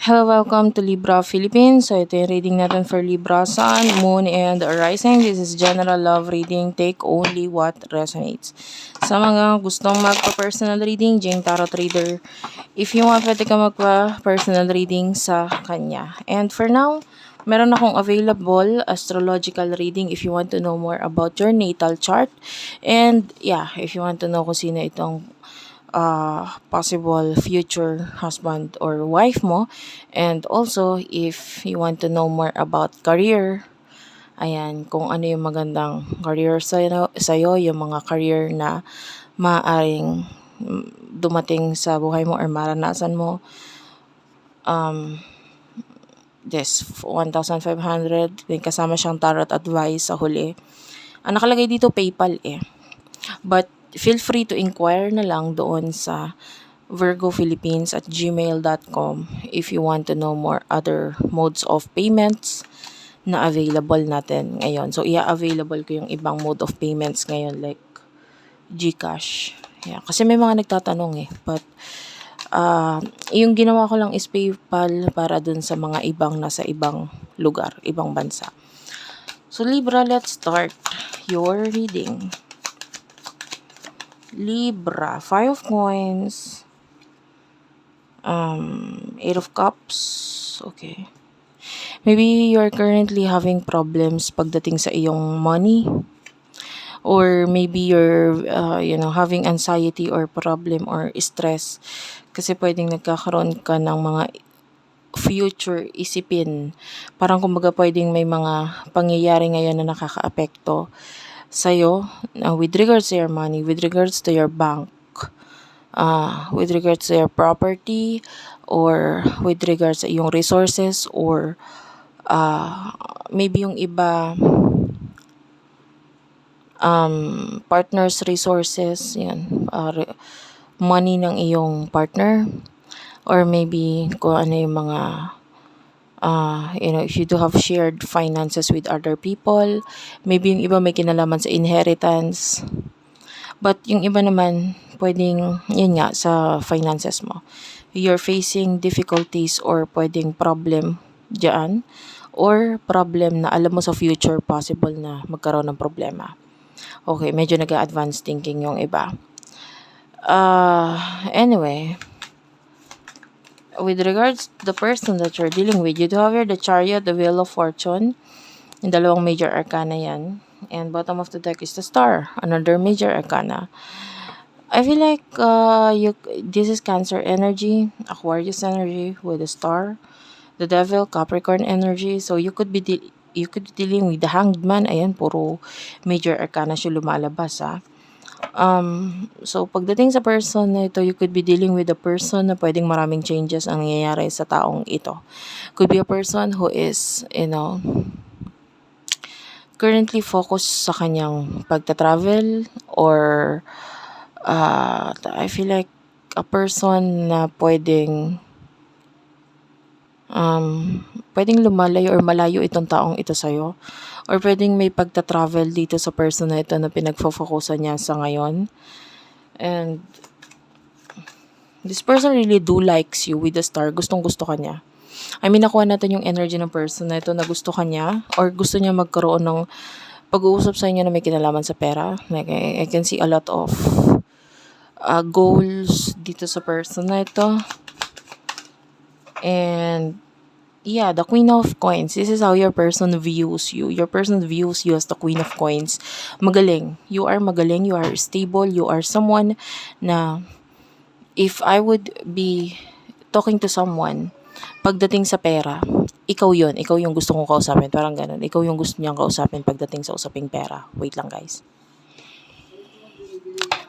Hello, welcome to Libra Philippines. So, ito yung reading natin for Libra Sun, Moon, and Rising. This is general love reading. Take only what resonates. Sa mga gustong magpa-personal reading, Jane Tarot Reader. If you want, pwede ka magpa-personal reading sa kanya. And for now, meron akong available astrological reading if you want to know more about your natal chart. And yeah, if you want to know kung sino itong uh, possible future husband or wife mo. And also, if you want to know more about career, ayan, kung ano yung magandang career sa'yo, sa'yo yung mga career na maaring dumating sa buhay mo or maranasan mo. Um, this 1,500, may kasama siyang tarot advice sa huli. Ang nakalagay dito PayPal eh. But feel free to inquire na lang doon sa virgophilippines at gmail.com if you want to know more other modes of payments na available natin ngayon. So, i-available ko yung ibang mode of payments ngayon like Gcash. Yeah, kasi may mga nagtatanong eh. But, uh, yung ginawa ko lang is PayPal para dun sa mga ibang nasa ibang lugar, ibang bansa. So, Libra, let's start your reading. Libra, Five of Coins, um, Eight of Cups, okay. Maybe you're currently having problems pagdating sa iyong money. Or maybe you're, uh, you know, having anxiety or problem or stress. Kasi pwedeng nagkakaroon ka ng mga future isipin. Parang kumbaga pwedeng may mga pangyayari ngayon na nakakaapekto sa'yo uh, with regards to your money, with regards to your bank, uh, with regards to your property, or with regards sa iyong resources, or uh, maybe yung iba um, partner's resources, yan, uh, money ng iyong partner, or maybe kung ano yung mga uh, you know, if you do have shared finances with other people, maybe yung iba may kinalaman sa inheritance. But yung iba naman, pwedeng, yun nga, sa finances mo. You're facing difficulties or pwedeng problem dyan or problem na alam mo sa future possible na magkaroon ng problema. Okay, medyo nag-advance thinking yung iba. Uh, anyway, with regards to the person that you're dealing with, you do have here the Chariot, the Wheel of Fortune. Yung dalawang major arcana yan. And bottom of the deck is the Star, another major arcana. I feel like uh, you this is Cancer energy, Aquarius energy with the Star, the Devil, Capricorn energy. So you could be you could be dealing with the Hanged Man. Ayan, puro major arcana siya lumalabas ha. Um, so pagdating sa person na ito, you could be dealing with a person na pwedeng maraming changes ang nangyayari sa taong ito. Could be a person who is, you know, currently focused sa kanyang pagta-travel or uh, I feel like a person na pwedeng um, pwedeng lumalayo or malayo itong taong ito sa'yo. Or pwedeng may pagta-travel dito sa person na ito na pinagfo-focusan niya sa ngayon. And this person really do likes you with the star. Gustong gusto ka niya. I mean, nakuha natin yung energy ng person na ito na gusto ka niya or gusto niya magkaroon ng pag-uusap sa inyo na may kinalaman sa pera. Like, I, I can see a lot of uh, goals dito sa person na ito. And yeah, the Queen of Coins. This is how your person views you. Your person views you as the Queen of Coins. Magaling. You are magaling. You are stable. You are someone na if I would be talking to someone, pagdating sa pera, ikaw yon Ikaw yung gusto kong kausapin. Parang ganun. Ikaw yung gusto niyang kausapin pagdating sa usaping pera. Wait lang guys.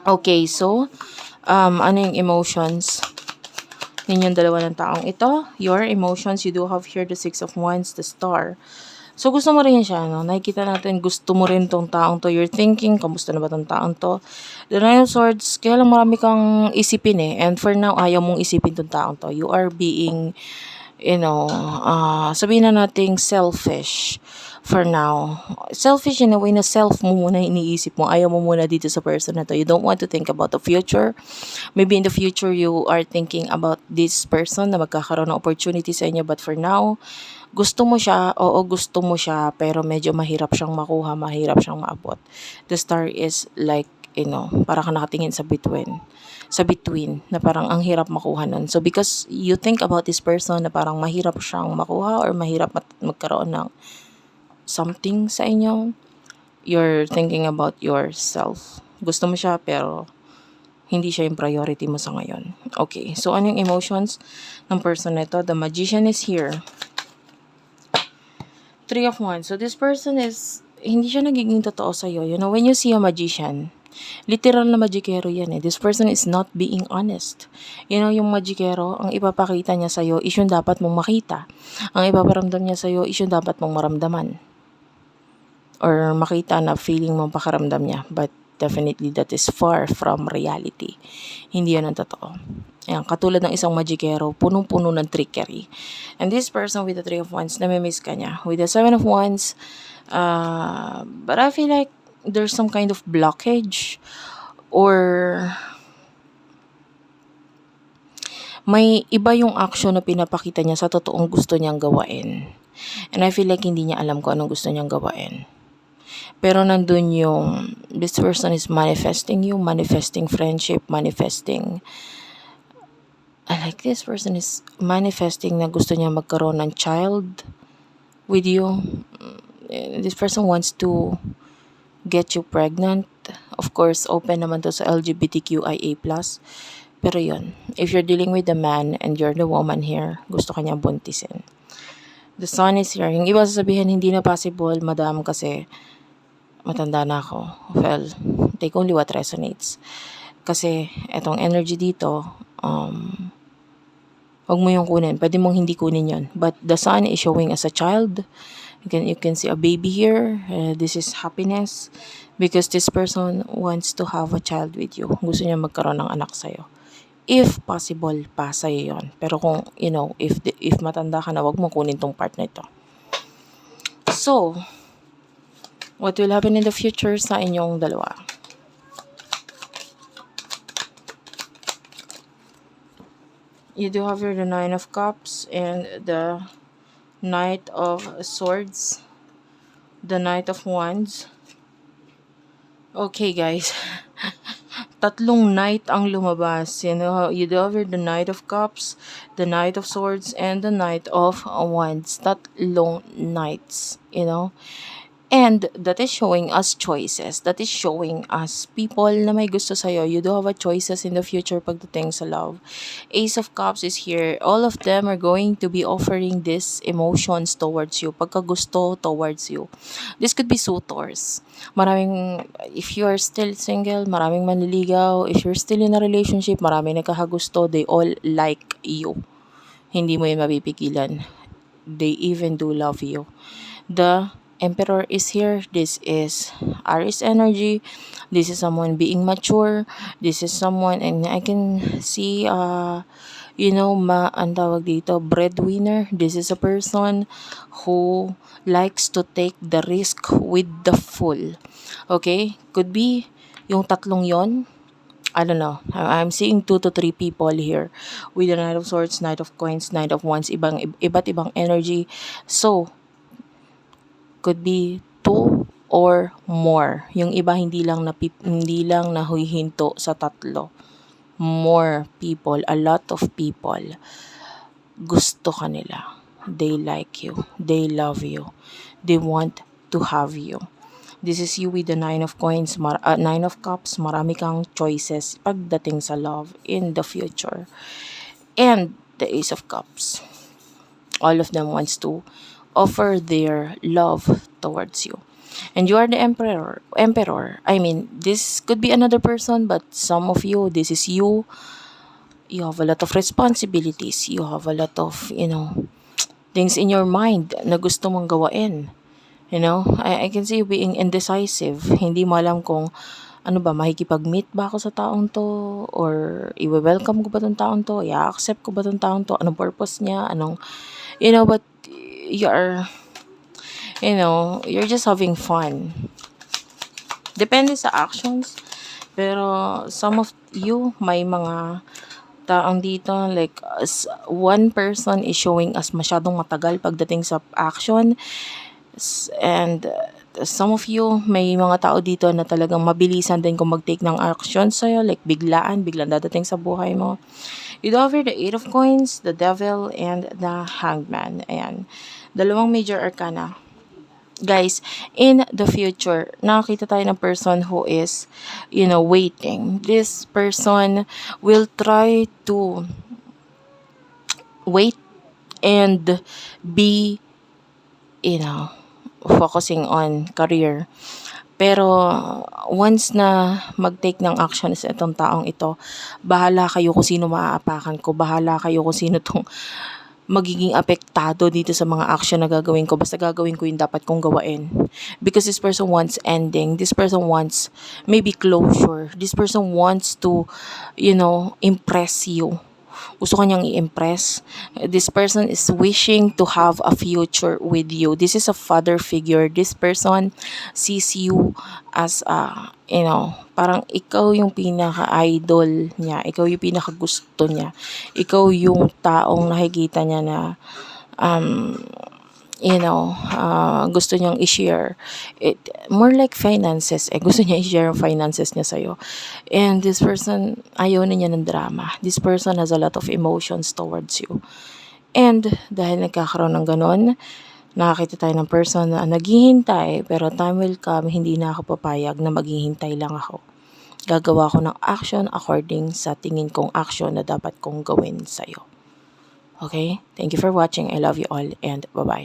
Okay, so, um, ano yung emotions? Yan yung dalawa ng taong ito. Your emotions, you do have here the Six of Wands, the Star. So, gusto mo rin siya, no? Nakikita natin, gusto mo rin tong taong to. You're thinking, kamusta na ba tong taong to? The Nine of Swords, kaya lang marami kang isipin eh. And for now, ayaw mong isipin tong taong to. You are being, you know, ah sabihin na nating selfish for now. Selfish in a way na self mo muna iniisip mo. Ayaw mo muna dito sa person na to. You don't want to think about the future. Maybe in the future, you are thinking about this person na magkakaroon ng opportunity sa inyo. But for now, gusto mo siya, oo gusto mo siya, pero medyo mahirap siyang makuha, mahirap siyang maabot. The star is like, you know, para ka nakatingin sa between sa between na parang ang hirap makuha nun. So because you think about this person na parang mahirap siyang makuha or mahirap magkaroon ng something sa inyo, you're thinking about yourself. Gusto mo siya pero hindi siya yung priority mo sa ngayon. Okay, so ano yung emotions ng person na ito? The magician is here. Three of Wands. So this person is, hindi siya nagiging totoo sa'yo. You know, when you see a magician, literal na magikero yan eh. This person is not being honest. You know, yung magikero, ang ipapakita niya sa'yo is yung dapat mong makita. Ang ipaparamdam niya sa'yo is yung dapat mong maramdaman. Or makita na feeling mong pakaramdam niya. But definitely that is far from reality. Hindi yan ang totoo. Ayan, katulad ng isang magikero, punong-puno ng trickery. And this person with the Three of Wands, namimiss ka niya. With the Seven of Wands, uh, but I feel like there's some kind of blockage or may iba yung action na pinapakita niya sa totoong gusto niyang gawain. And I feel like hindi niya alam kung anong gusto niyang gawain. Pero nandun yung, this person is manifesting you, manifesting friendship, manifesting, I like this person is manifesting na gusto niya magkaroon ng child with you. This person wants to get you pregnant. Of course, open naman to sa LGBTQIA+. Pero yun, if you're dealing with a man and you're the woman here, gusto kanya buntisin. The sun is here. Yung iba sasabihin, hindi na possible, madam, kasi matanda na ako. Well, take only what resonates. Kasi, etong energy dito, um, wag mo yung kunin. Pwede mong hindi kunin yon. But the sun is showing as a child. You can, you can see a baby here. Uh, this is happiness. Because this person wants to have a child with you. Gusto niya magkaroon ng anak sa'yo. If possible pa sa'yo yon. Pero kung, you know, if, if matanda ka na, wag mo kunin tong part na ito. So, what will happen in the future sa inyong dalawa? You do have here the Nine of Cups and the Knight of Swords, the Knight of Wands. Okay, guys. Tatlong knight ang lumabas. You know, you do have here the Knight of Cups, the Knight of Swords, and the Knight of Wands. Tatlong knights, you know. And that is showing us choices. That is showing us people na may gusto sa'yo. You do have a choices in the future pagdating sa love. Ace of Cups is here. All of them are going to be offering these emotions towards you. Pagkagusto towards you. This could be suitors. Maraming, if you are still single, maraming manliligaw. If you're still in a relationship, maraming nagkakagusto. They all like you. Hindi mo yun mapipigilan. They even do love you. The Emperor is here. This is Aries energy. This is someone being mature. This is someone, and I can see, uh, you know, ma, ang tawag dito, breadwinner. This is a person who likes to take the risk with the full. Okay? Could be yung tatlong yon I don't know. I'm seeing two to three people here with the Knight of Swords, Knight of Coins, Knight of Wands, ibang iba't ibang energy. So, could be two or more. Yung iba hindi lang na hindi lang nahuhinto sa tatlo. More people, a lot of people gusto ka nila. They like you. They love you. They want to have you. This is you with the Nine of Coins, mar- uh, Nine of Cups. Marami kang choices pagdating sa love in the future. And the Ace of Cups. All of them wants to offer their love towards you. And you are the emperor. Emperor. I mean, this could be another person, but some of you, this is you. You have a lot of responsibilities. You have a lot of, you know, things in your mind na gusto mong gawain. You know, I, I can see you being indecisive. Hindi mo alam kung ano ba, makikipag-meet ba ako sa taong to? Or i-welcome ko ba tong taong to? I-accept ko ba tong taong to? Anong purpose niya? Anong, you know, but you're, you know, you're just having fun. Depende sa actions. Pero some of you, may mga taong dito, like, as one person is showing as masyadong matagal pagdating sa action. And uh, some of you, may mga tao dito na talagang mabilisan din kung mag-take ng action sa'yo, like biglaan, biglang dadating sa buhay mo. You over the Eight of Coins, the Devil, and the Hangman. Ayan. Dalawang major arcana. Guys, in the future, nakakita tayo ng person who is, you know, waiting. This person will try to wait and be, you know, focusing on career. Pero once na mag-take ng action sa itong taong ito, bahala kayo kung sino maaapakan ko, bahala kayo kung sino tong magiging apektado dito sa mga action na gagawin ko. Basta gagawin ko yung dapat kong gawain. Because this person wants ending. This person wants maybe closure. This person wants to, you know, impress you. Gusto kanyang i-impress. This person is wishing to have a future with you. This is a father figure. This person sees you as a, you know, parang ikaw yung pinaka-idol niya. Ikaw yung pinaka-gusto niya. Ikaw yung taong nakikita niya na, um, you know, uh, gusto niyang i-share. It, more like finances. Eh, gusto niya i-share ang finances niya sa'yo. And this person, ayaw na niya ng drama. This person has a lot of emotions towards you. And dahil nagkakaroon ng ganon, nakakita tayo ng person na naghihintay, pero time will come, hindi na ako papayag na maghihintay lang ako. Gagawa ko ng action according sa tingin kong action na dapat kong gawin sa'yo. Okay? Thank you for watching. I love you all and bye-bye.